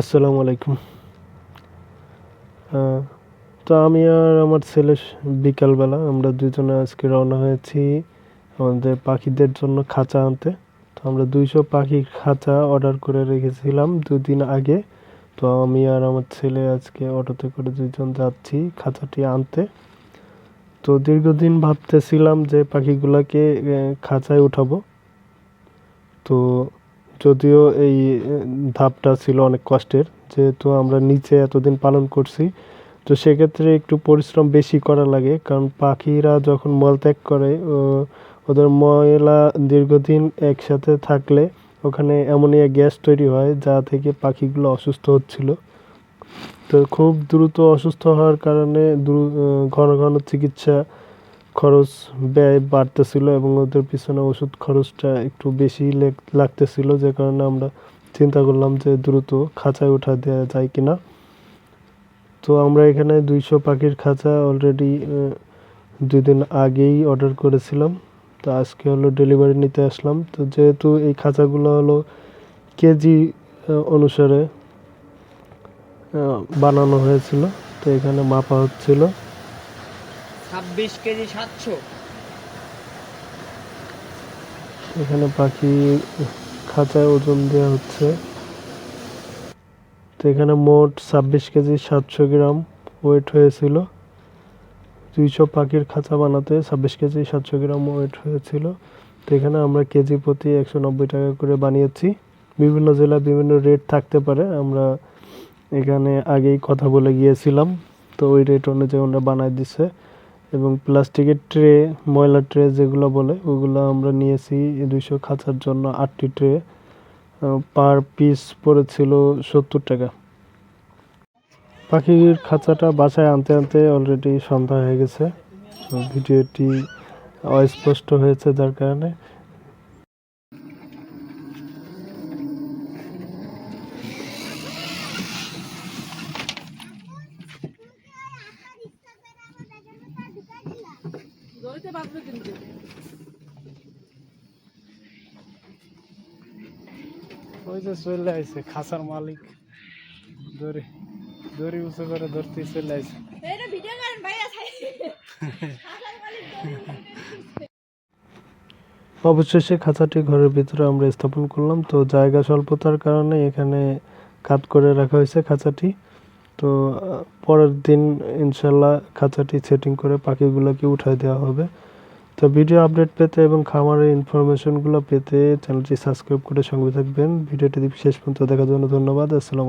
আসসালামু আলাইকুম। তো আমি আর আমার ছেলে বিকালবেলা আমরা দুজনে আজকে রওনা হয়েছি আমাদের পাখিদের জন্য খাঁচা আনতে। তো আমরা দুইশো পাখির খাঁচা অর্ডার করে রেখেছিলাম দুদিন আগে। তো আমি আর আমার ছেলে আজকে অটোতে করে দুজন যাচ্ছি খাঁচাটি আনতে। তো দীর্ঘদিন ভাবতেছিলাম যে পাখিগুলোকে খাঁচায় উঠাবো। তো যদিও এই ধাপটা ছিল অনেক কষ্টের, যেহেতু আমরা নিচে এতদিন পালন করছি, তো সেক্ষেত্রে একটু পরিশ্রম বেশি করা লাগে, কারণ পাখিরা যখন মলত্যাগ করে, ও- ওদের ময়লা দীর্ঘদিন একসাথে থাকলে ওখানে অ্যামোনিয়া গ্যাস তৈরি হয়, যা থেকে পাখিগুলো অসুস্থ হচ্ছিল। তো খুব দ্রুত অসুস্থ হওয়ার কারণে ঘন ঘন চিকিৎসা খরচ ব্যয় বাড়তেছিল এবং ওদের পিছনে ওষুধ খরচটা একটু বেশি লেগ- লাগতেছিল, যে কারণে আমরা চিন্তা করলাম যে দ্রুত খাঁচায় উঠা দেওয়া যায় কিনা। তো আমরা এখানে দুইশো পাখির খাঁচা অলরেডি দুই দিন আগেই অর্ডার করেছিলাম। তো আজকে হলো ডেলিভারি নিতে আসলাম। তো যেহেতু এই খাঁচাগুলো হলো কেজি অনুসারে বানানো হয়েছিল, তো এখানে মাপা হচ্ছিল। ছাব্বিশ কেজি সাতশো। এখানে পাখি খাঁচায় ওজন দেওয়া হচ্ছে। তো এখানে মোট ছাব্বিশ কেজি সাতশো গ্রাম ওয়েট হয়েছিল। দুইশো পাখির খাঁচা বানাতে ছাব্বিশ কেজি সাতশো গ্রাম ওয়েট হয়েছিল। তো এখানে আমরা কেজি প্রতি একশো নব্বই টাকা করে বানিয়েছি। বিভিন্ন জেলায় বিভিন্ন রেট থাকতে পারে, আমরা এখানে আগেই কথা বলে গিয়েছিলাম। তো ওই রেট অনুযায়ী ওরা বানায় দিছে। এবং প্লাস্টিকের ট্রে, ময়লা ট্রে যেগুলো বলে, ওগুলো আমরা নিয়েছি দুইশো খাঁচার জন্য আটটি ট্রে। পার পিস পড়েছিল সত্তর টাকা। পাখির খাঁচাটা বাসায় আনতে আনতে অলরেডি সন্ধ্যা হয়ে গেছে। ভিডিওটি অস্পষ্ট হয়েছে যার কারণে ওই যে চলে আইছে খাঁচার মালিক। দড়ি দড়ি উঁচু করে ধরতে চলে আইছে। এটা ভিডিও করেন ভাই আছে অবশেষে খাঁচাটি ঘরের ভিতরে আমরা স্থাপন করলাম। তো জায়গা স্বল্পতার কারণে এখানে কাত করে রাখা হয়েছে খাঁচাটি। তো, পরের দিন ইনশাল্লাহ খাঁচাটি সেটিং করে পাখিগুলোকে উঠায় দেওয়া হবে। তো ভিডিও আপডেট পেতে এবং খামারের ইনফরমেশনগুলো পেতে চ্যানেলটি সাবস্ক্রাইব করে সঙ্গে থাকবেন। ভিডিওটি শেষ পর্যন্ত দেখার জন্য ধন্যবাদ। আসসালামু